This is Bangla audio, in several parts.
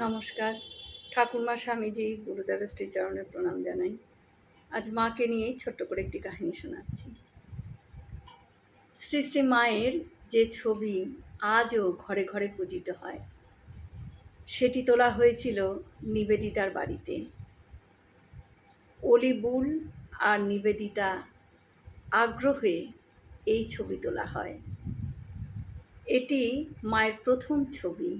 নমস্কার। ঠাকুরমা স্বামীজি গুরুদেবের শ্রীচরণের প্রণাম জানাই। আজ মাকে নিয়েই ছোট্ট করে একটি কাহিনী শোনাচ্ছি। শ্রী শ্রী মায়ের যে ছবি আজও ঘরে ঘরে পূজিত হয়, সেটি তোলা হয়েছিল নিবেদিতার বাড়িতে। অলিবুল আর নিবেদিতা আগ্রহে এই ছবি তোলা হয়। এটি মায়ের প্রথম ছবি।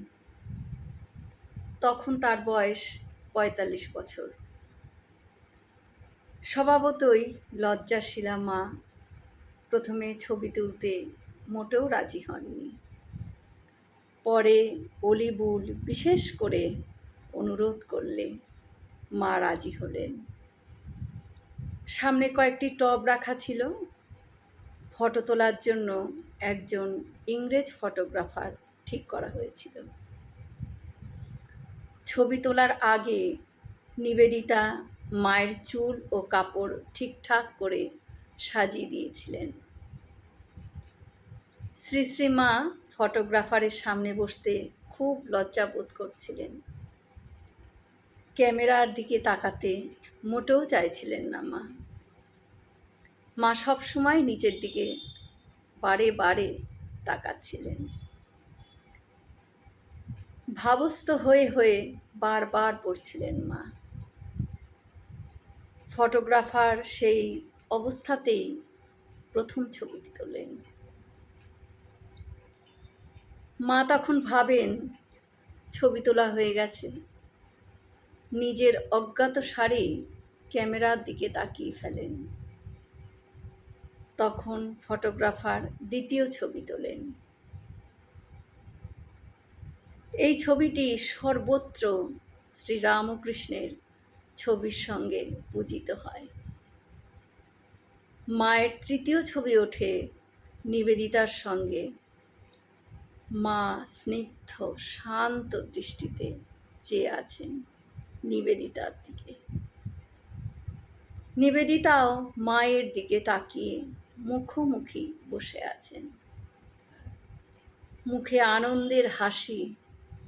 তখন তার বয়স পঁয়তাল্লিশ বছর। স্বভাবতই লজ্জাশীলা মা। প্রথমে ছবি তুলতে মোটেও রাজি হননি। পরে অলিবুল বিশেষ করে অনুরোধ করলে মা রাজি হলেন। সামনে কয়েকটি টব রাখা ছিল। ফটো তোলার জন্য একজন ইংরেজ ফটোগ্রাফার ঠিক করা হয়েছিল। ছবি তোলার আগে নিবেদিতা মায়ের চুল ও কাপড় ঠিকঠাক করে সাজিয়ে দিয়েছিলেন। শ্রী শ্রী মা ফটোগ্রাফারের সামনে বসতে খুব লজ্জা বোধ করছিলেন। ক্যামেরার দিকে তাকাতে মোটেও চাইছিলেন না মা। মা সবসময় নিচের দিকে বারে বারে তাকাচ্ছিলেন। ভাবস্থ হয়ে হয়ে বারবার পড়ছিলেন মা। ফটোগ্রাফার সেই অবস্থাতেই প্রথম ছবিটি তোলেন মা তখন ভাবেন ছবি তোলা হয়ে গেছে। নিজের অজ্ঞাত সারে ক্যামেরার দিকে তাকিয়ে ফেলেন। তখন ফটোগ্রাফার দ্বিতীয় ছবি তোলেন। এই ছবিটি সর্বত্র শ্রীরামকৃষ্ণের ছবির সঙ্গে পূজিত হয়। মায়ের তৃতীয় ছবি ওঠে নিবেদিতার সঙ্গে। মা স্নিগ্ধ, শান্ত দৃষ্টিতে চেয়ে আছেন নিবেদিতার দিকে। নিবেদিতাও মায়ের দিকে তাকিয়ে মুখোমুখি বসে আছেন। মুখে আনন্দের হাসি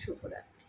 শুভরাত্রি।